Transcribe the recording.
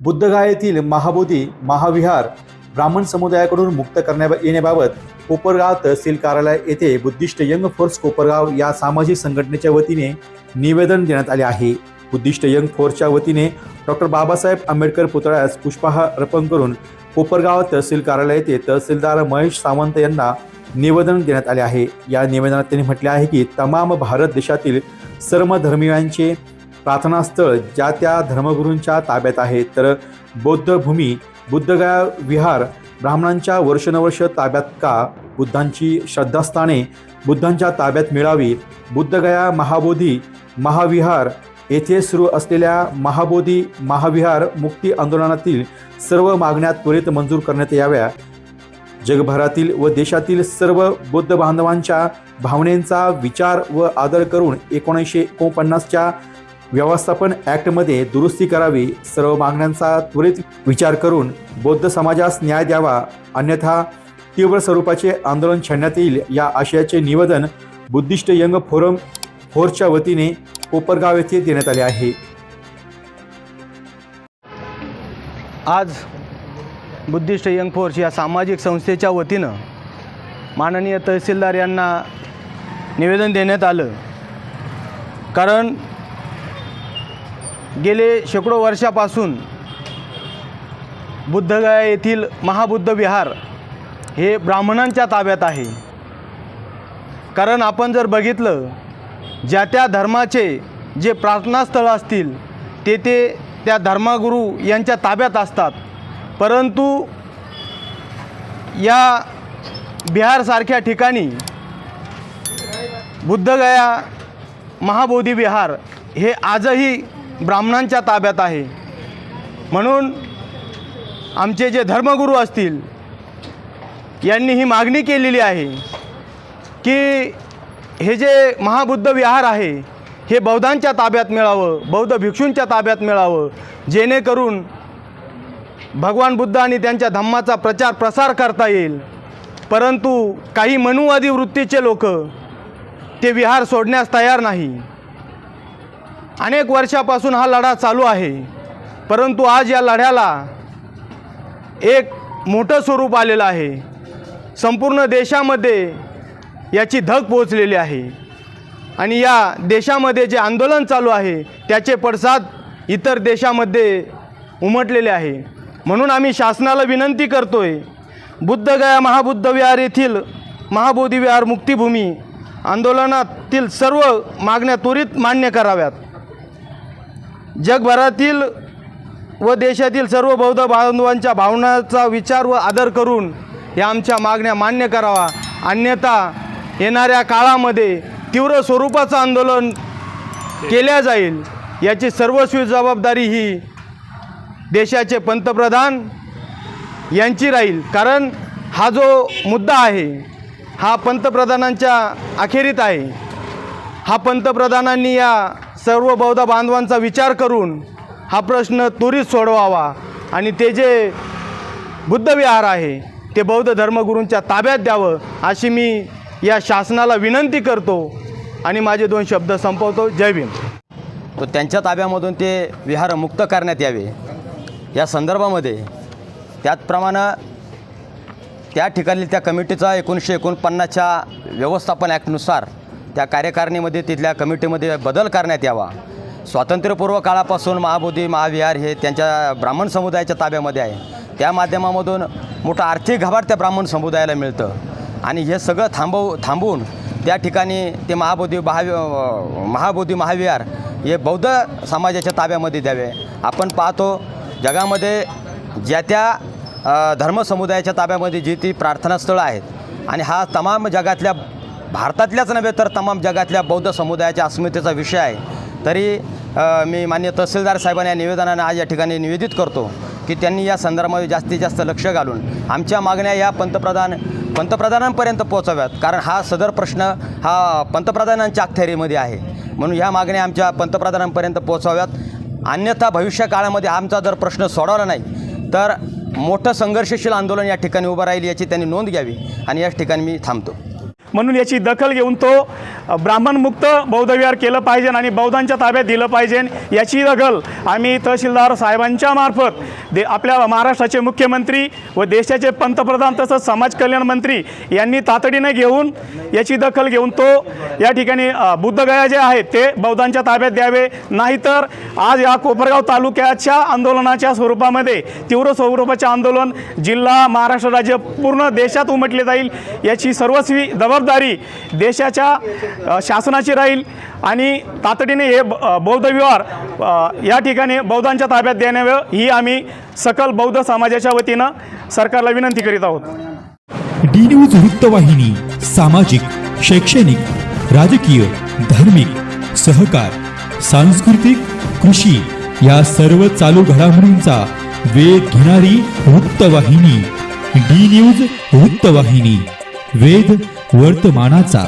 बुद्धगा येथील महाबोधी महाविहार ब्राह्मण समुदायाकडून मुक्त करण्या येण्याबाबत कोपरगाव तहसील कार्यालय येथे बुद्धिस्ट यंग फोर्स कोपरगाव या सामाजिक संघटनेच्या वतीने निवेदन देण्यात आले आहे. बुद्धिस्ट यंग फोर्सच्या वतीने डॉक्टर बाबासाहेब आंबेडकर पुतळ्यास पुष्पहार अर्पण करून कोपरगाव तहसील कार्यालय येथे तहसीलदार महेश सावंत यांना निवेदन देण्यात आले आहे. या निवेदनात त्यांनी म्हटले आहे की तमाम भारत देशातील सर्वधर्मीयांचे प्रार्थनास्थळ ज्या त्या धर्मगुरूंच्या ताब्यात आहे. तर बौद्ध भूमी बुद्धगया विहार ब्राह्मणांच्या वर्षानुवर्ष ताब्यात का? बुद्धांची श्रद्धास्थाने बुद्धांच्या ताब्यात मिळावी. बुद्धगया महाबोधी महाविहार येथे सुरू असलेल्या महाबोधी महाविहार मुक्ती आंदोलनातील सर्व मागण्या त्वरित मंजूर करण्यात याव्या. जगभरातील व देशातील सर्व बौद्ध बांधवांच्या भावनेचा विचार व आदर करून एकोणीसशे एकोणपन्नासच्या व्यवस्थापन ॲक्टमध्ये दुरुस्ती करावी सर्व मागण्यांचा त्वरित विचार करून बौद्ध समाजास न्याय द्यावा अन्यथा तीव्र स्वरूपाचे आंदोलन छेडण्यात येईल या आशयाचे निवेदन बुद्धिस्ट यंग फोरम फोर्सच्या वतीने कोपरगाव येथे देण्यात आले आहे. आज बुद्धिस्ट यंग फोर्स या सामाजिक संस्थेच्या वतीनं माननीय तहसीलदार यांना निवेदन देण्यात आलं. कारण गेले शेकडो वर्षापासून बुद्धगया येथील महाबुद्ध विहार हे ब्राह्मणांच्या ताब्यात आहे. कारण आपण जर बघितलं ज्या त्या धर्माचे जे प्रार्थनास्थळं असतील ते ते त्या धर्मगुरू यांच्या ताब्यात असतात. परंतु या बिहारसारख्या ठिकाणी बुद्धगया महाबोधी विहार हे आजही ब्राह्मणांच्या ताब्यात आहे. म्हणून आमचे जे धर्मगुरू असतील यांनी ही मागणी केलेली आहे की हे जे महाबुद्ध विहार आहे हे बौद्धांच्या ताब्यात मिळावं बौद्ध भिक्षूंच्या ताब्यात मिळावं जेणेकरून भगवान बुद्ध आणि त्यांच्या धम्माचा प्रचार प्रसार करता येईल. परंतु काही मनुवादी वृत्तीचे लोक ते विहार सोडण्यास तयार नाही. अनेक वर्षापासून हा लढा चालू आहे. परंतु आज या लढ्याला एक मोठं स्वरूप आलेलं आहे. संपूर्ण देशामध्ये याची धग पोहोचलेली आहे. आणि या देशामध्ये जे आंदोलन चालू आहे त्याचे पडसाद इतर देशामध्ये उमटलेले आहे. म्हणून आम्ही शासनाला विनंती करतो आहे बुद्धगया महाबुद्ध विहार येथील महाबोधी विहार मुक्तिभूमी आंदोलनातील सर्व मागण्या त्वरित मान्य कराव्यात. जगभरातील व देशातील सर्व बौद्ध बांधवांच्या भावनाचा विचार व आदर करून या आमच्या मागण्या मान्य करावा. अन्यथा येणाऱ्या काळामध्ये तीव्र स्वरूपाचं आंदोलन केल्या जाईल याची सर्वस्वी जबाबदारी ही देशाचे पंतप्रधान यांची राहील. कारण हा जो मुद्दा आहे हा पंतप्रधानांच्या अखेरीत आहे. हा पंतप्रधानांनी या सर्व बौद्ध बांधवांचा विचार करून हा प्रश्न त्वरित सोडवावा. आणि ते जे बुद्धविहार आहे ते बौद्ध धर्मगुरूंच्या ताब्यात द्यावं अशी मी या शासनाला विनंती करतो. आणि माझे दोन शब्द संपवतो. जय भीम. तो त्यांच्या ताब्यामधून ते विहार मुक्त करण्यात यावे. या संदर्भामध्ये त्याचप्रमाणे त्या ठिकाणी त्या कमिटीचा एकोणीसशे एकोणपन्नासच्या व्यवस्थापन ॲक्टनुसार त्या कार्यकारिणीमध्ये तिथल्या कमिटीमध्ये बदल करण्यात यावा. स्वातंत्र्यपूर्व काळापासून महाबोधी महाविहार हे त्यांच्या ब्राह्मण समुदायाच्या ताब्यामध्ये आहे. त्या माध्यमामधून मोठं आर्थिक घबाड त्या ब्राह्मण समुदायाला मिळतं. आणि हे सगळं थांबव थांबवून त्या ठिकाणी ते महाबोधी महावि महाबोधी महाविहार हे बौद्ध समाजाच्या ताब्यामध्ये द्यावे. आपण पाहतो जगामध्ये ज्या त्या धर्मसमुदायाच्या ताब्यामध्ये जी ती प्रार्थनास्थळं आहेत आणि हा तमाम जगातल्या भारतातल्याच नव्हे तर तमाम जगातल्या बौद्ध समुदायाच्या अस्मितेचा विषय आहे. तरी मी मान्य तहसीलदार साहेबांना या निवेदनाने आज या ठिकाणी निवेदित करतो की त्यांनी या संदर्भामध्ये जास्तीत जास्त लक्ष घालून आमच्या मागण्या या पंतप्रधान पंतप्रधानांपर्यंत पोहोचाव्यात. कारण हा सदर प्रश्न हा पंतप्रधानांच्या अखत्यारीमध्ये आहे. म्हणून ह्या मागण्या आमच्या पंतप्रधानांपर्यंत पोहोचाव्यात. अन्यथा भविष्य काळामध्ये आमचा जर प्रश्न सोडवला नाही तर मोठं संघर्षशील आंदोलन या ठिकाणी उभं राहील याची त्यांनी नोंद घ्यावी आणि याच ठिकाणी मी थांबतो. म्हणून याची दखल घेऊन तो ब्राह्मणमुक्त बौद्धविहार केलं पाहिजे आणि बौद्धांच्या ताब्यात दिलं पाहिजे. याची दखल आम्ही तहसीलदार साहेबांच्या मार्फत दे आपल्या महाराष्ट्राचे मुख्यमंत्री व देशाचे पंतप्रधान तसंच समाज कल्याण मंत्री यांनी तातडीने घेऊन याची दखल घेऊन तो या ठिकाणी बुद्धगया जे आहेत ते बौद्धांच्या ताब्यात द्यावे. नाहीतर आज या कोपरगाव तालुक्याच्या आंदोलनाच्या स्वरूपामध्ये तीव्र स्वरूपाचे आंदोलन जिल्हा महाराष्ट्र राज्य पूर्ण देशात उमटले जाईल. याची सर्वस्वी जबाबदारी देशाच्या शासनाची राहील आणि तातडीने हे बौद्ध विहार या ठिकाणी बौद्धांच्या ताब्यात देण्यावं ही आम्ही सकल बौद्ध समाजाच्या वतीनं सरकारला विनंती करीत आहोत. डी न्यूज वृत्तवाहिनी सामाजिक शैक्षणिक राजकीय धार्मिक सहकार सांस्कृतिक कृषी या सर्व चालू घडामोडींचा वेध घेणारी वृत्तवाहिनी डी न्यूज वृत्तवाहिनी वेध वर्तमानाचा